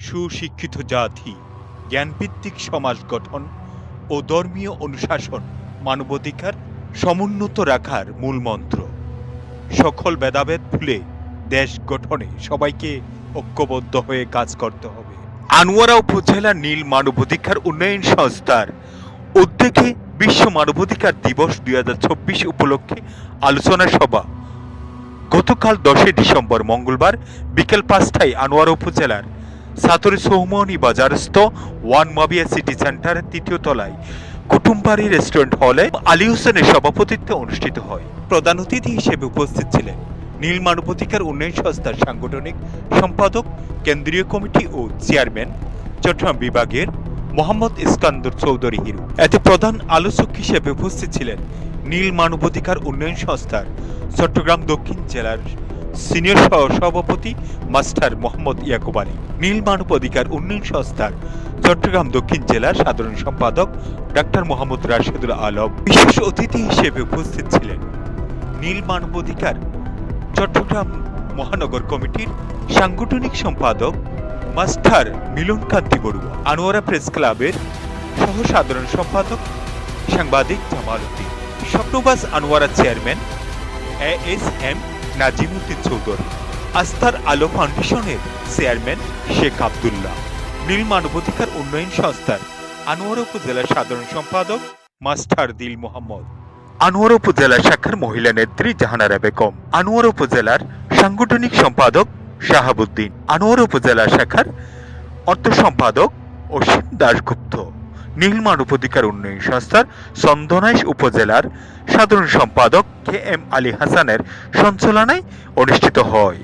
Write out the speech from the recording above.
সুশিক্ষিত জাতি, জ্ঞানভিত্তিক সমাজ গঠন ও ধর্মীয় অনুশাসন মানবাধিকার সমুন্নত রাখার মূল মন্ত্র। সকল ভেদাভেদ ভুলে দেশ গঠনে সবাইকে ঐক্যবদ্ধ হয়ে কাজ করতে হবে। আনোয়ারা উপজেলা নীল মানবাধিকার উন্নয়ন সংস্থার উদ্যোগে বিশ্ব মানবাধিকার দিবস দুই উপলক্ষে আলোচনা সভা। গতকাল দশই ডিসেম্বর মঙ্গলবার বিকেল পাঁচটায় আনোয়ারা উপজেলার সাতরে সৌমনি বাজারস্থ ওয়ান মাবিয়া সিটি সেন্টার তৃতীয় তলায়। কুটুমবাড়ি রেস্টুরেন্ট হলে আলী হোসেনের সভাপতিত্বে অনুষ্ঠিত হয়। প্রধান অতিথি হিসেবে উপস্থিত ছিলেন নীল মানবাধিকার উন্নয়ন সংস্থার সাংগঠনিক সম্পাদক, কেন্দ্রীয় কমিটি ও চেয়ারম্যান, চট্টগ্রাম বিভাগের মোহাম্মদ ইস্কান্দর চৌধুরী হিরু। এতে প্রধান আলোচক হিসেবে উপস্থিত ছিলেন নীল মানবাধিকার উন্নয়ন সংস্থার চট্টগ্রাম দক্ষিণ জেলার সিনিয়র সহ সভাপতি মাস্টার মোহাম্মদ ইয়াকুব আলী। নীল মানবাধিকার উন্নয়ন সংস্থার চট্টগ্রাম দক্ষিণ জেলার সাধারণ সম্পাদক ডাক্তার মোহাম্মদ রাশেদুল আলম বিশেষ অতিথি হিসেবে উপস্থিত ছিলেন। নীল মানবাধিকার চট্টগ্রাম মহানগর কমিটির সাংগঠনিক সম্পাদক মাস্টার মিলন কান্তি বড়ুয়া। আনোয়ারা প্রেস ক্লাবের সহ সাধারণ সম্পাদক সাংবাদিক Jamal Uddin. স্বপ্নবাস Anwara chairman A S M Nazimuddin Chowdhury আস্থার আলো ফাউন্ডেশনের চেয়ারম্যান শেখ আবদুল্লাহ, নীল মানবাধিকার উন্নয়ন সংস্থার আনোয়ার উপজেলার সাধারণ সম্পাদক মাস্টার দিল মোহাম্মদ, আনোয়ার উপজেলা শাখার মহিলা নেত্রী জাহানারা বেগম, আনোয়ার উপজেলার সাংগঠনিক সম্পাদক শাহাবুদ্দিন, আনোয়ার উপজেলা শাখার অর্থ সম্পাদক অসীম দাশগুপ্ত। নীল উপত্যকার উন্নয়ন সংস্থার চন্দনাইশ উপজেলার সাধারণ সম্পাদক কে এম আলী হাসানের সঞ্চালনায় অনুষ্ঠিত হয়।